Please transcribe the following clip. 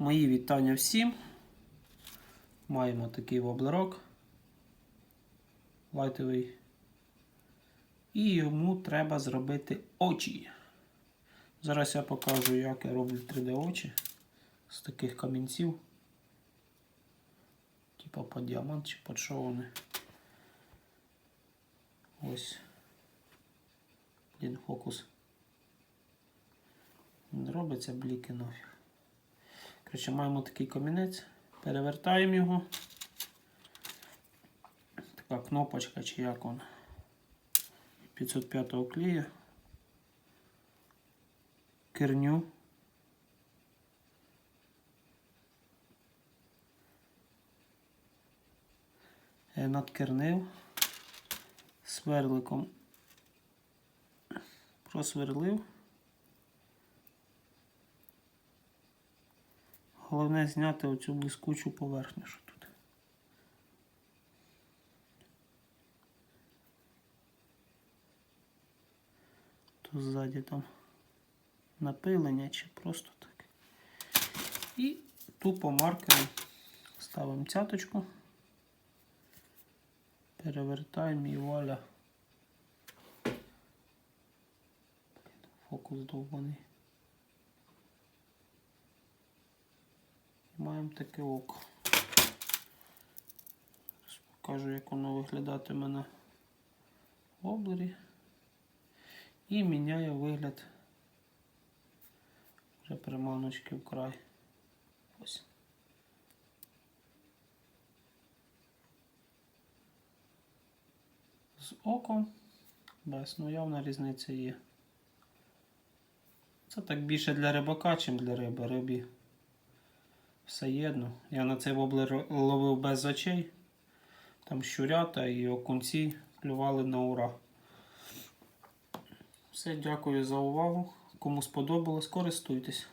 Мої вітання всім. Маємо такий воблерок лайтовий. І йому треба зробити очі. Зараз я покажу, як я роблю 3D очі з таких камінців. Типа по діамант чи під що вони. Ось. Блін, фокус. Робиться бліки нафіг. Коротше, маємо такий камінець, перевертаємо його. Така кнопочка чи як вона. 505 клея. Керню. Е, Надкернив. Сверликом просверлив. Головне зняти оцю блискучу поверхню, що тут. Тут ззаді там напилення чи просто так. І тупо маркером ставимо цяточку, перевертаємо і вуаля. Фокус довбаний. Маємо таке око. Покажу, як воно виглядатиме на воблері. І міняє вигляд вже приманочки в край. Ось. З оком без, ну явна різниця є. Це так більше для рибака, чим для риби. Рибі все єдно. Я на цей воблер ловив без очей. Там щурята і окунці клювали на ура. Все, дякую за увагу. Кому сподобалось, користуйтесь.